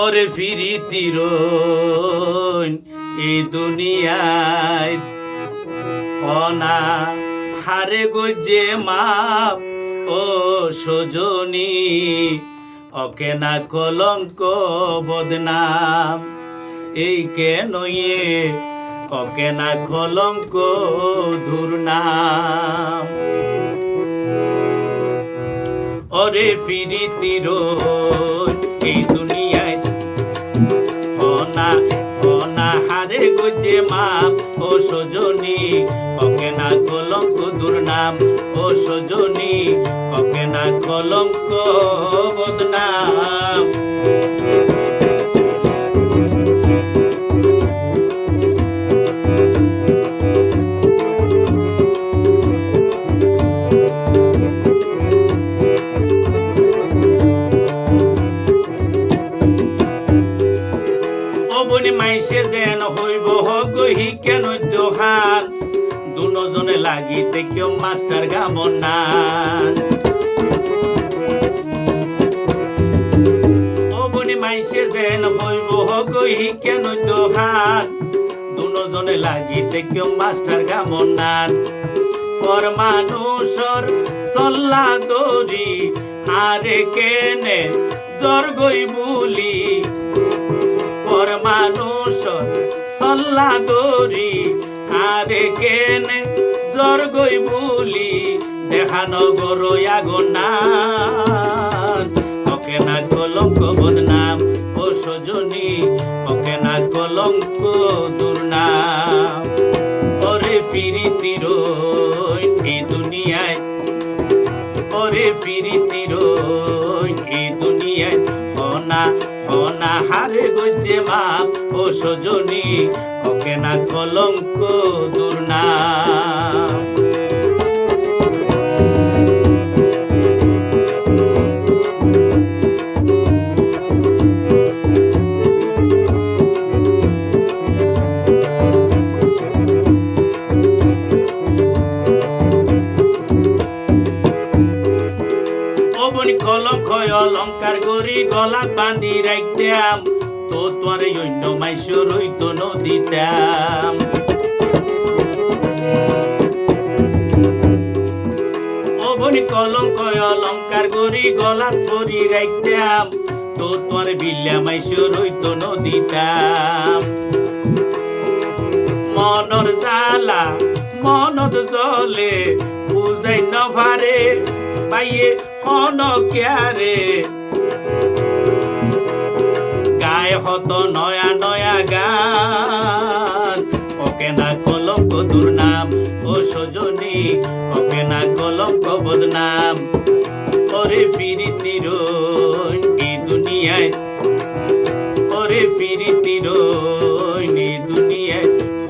ওরে ফিরি তীর এই দুনিয়ায় অনা হারে গজে মাপ, ও সজনী ওকে না কলঙ্ক বদনাম। এই কেন এ ওকে না কলঙ্ক দুর্নাম। ওরে ফিরি তীর এই দুনিয়ায় গজে মাপ ও সজনী ওকে না কলঙ্ক দুর্নাম ও সজনী ওকে না কলঙ্ক বদনাম। হগহি কেন দোহান দুজনে লাগিতে কেউ মাস্টার গামন না। মাইসে যেন হইব হগহি কেন দোহান দুজনে লাগিতে কেউ মাস্টার গামন না। পর মানুষর সল্লা দরি, আরে কেনে জ্বর গই বুলি। সল্লা দরি, আরে কেনে জ্বর গই বুলি দেখানো গরো আগনান ওকে না কলঙ্ক বদনাম ও সজনী ওকে না কলঙ্ক দুর্নাম ওরে ফিরি তীর এই দুনিয়ায়, ওরে ফিরি তীর এই দুনিয়ায় হনা হনা হারে গজে মাপ। ও সজনী ওকে না কলঙ্ক দুর্নাম। অলঙ্কার গরি গলাত বান্ধি রাখতাম তো তোর অন্য মাইশ রইত নদীতাম। কলঙ্ক গলাত পরি রাখতাম তো তোর বিল্লা নদীতাম। মনর জালা মনত জলে বুঝাই নভারে পাইয়ে অনকিয়ারে হত নয়া নয়া গান। ওকে না কলঙ্ক দুর্নাম ও সজনী ওকে না কলঙ্ক বদনাম ওরে ফিরি তীর এই দুনিয়ায়, ওরে ফিরি তীর এই দুনিয়ায়।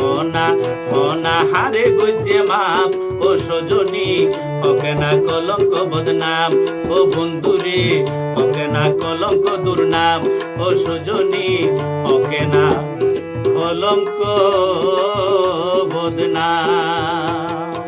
হনা হনা হারে গুজে মাপ। ও সজনী ওকে না কলঙ্ক বদনাম ও বন্ধুরে ওকে না কলঙ্ক দুর্নাম ও সজনী ওকে না কলঙ্ক বদনাম